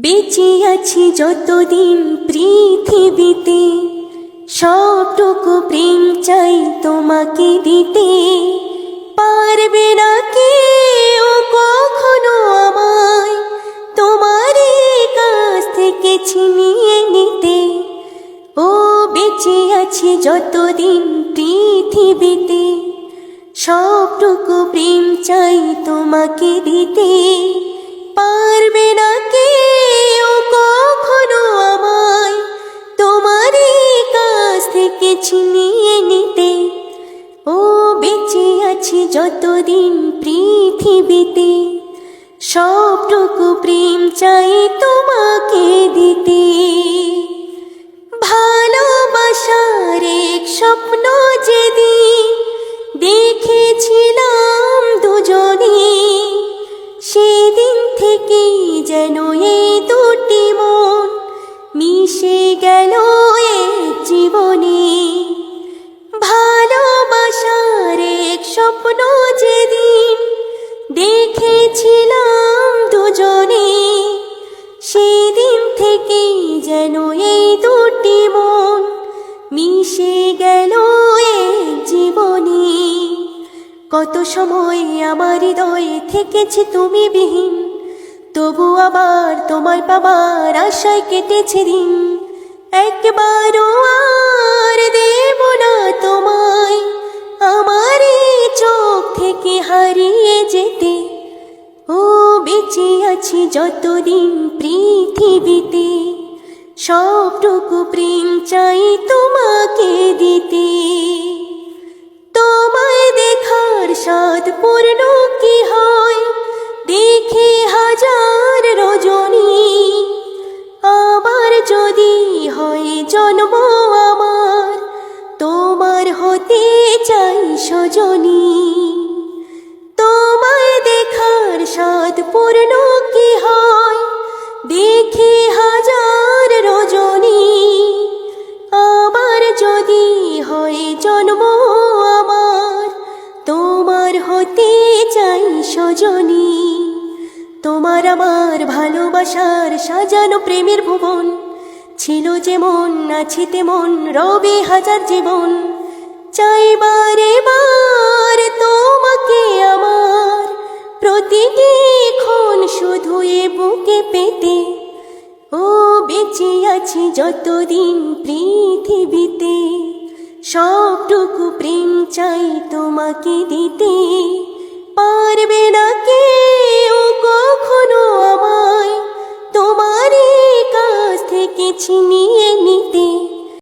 বেঁচে আছি যতদিন পৃথিবীতে, সবটুকু প্রেম চাই তোমাকে দিতে। পারবে না কেউ কখনো আমায় তোমার কাছ থেকে ছিনিয়ে নিতে। ও বেঁচে আছি যতদিন পৃথিবীতে, সবটুকু প্রেম চাই তোমাকে দিতে। পারবে থেকে ছিনিয়ে নিতে। ও বেঁচে আছি যতদিন পৃথিবীতে। সবটুকু প্রেম চাই তোমাকে দিতে। ভালোবাসার এক স্বপ্ন যেদিন দেখেছিলাম দুজনে, সেদিন থেকে যেন এই দুটি মন মিশে গেল এক জীবনে। দেখেছিলাম দুজনে, সেদিন থেকে যেন এই দুটি মন মিশে গেল জীবনে। কত সময় আমার হৃদয়ে থেকেছি তুমি বিহীন, তবু আবার তোমায় পাবার আশায় কেটেছে দিন। একবারও আর দেব না তোমায় আমার চোখ থেকে হারিয়ে যেতে। বেঁচে আছি যতদিন পৃথিবীতে, সবটুকু প্রেম চাই তোমাকে দিতে। তোমায় দেখার স্বাদ পূর্ণ কি হয়, দেখে হাজার রজনী। আবার যদি হয় জন্ম আমার, তোমার হতে চাই সজনী। দেখার পূর্ণ কি হয়? দেখে হাজার রজনী। আবার যদি হয় জন্ম আমার, তোমার হতে চাই সজনী। তোমার আমার ভালোবাসার সাজানো প্রেমের ভুবন, ছিল যেমন আছে তেমন রবে হাজার জীবন। চাইবারে বার তোমাকে আমার ক্ষণ শুধু এ বুকে পেতে। ও বেঁচে আছি যতদিন পৃথিবীতে। সবটুকু প্রেম চাই তোমাকে দিতে। পারবে না কেউ কখনো আমায়। তোমারই কাছ থেকে ছিনিয়ে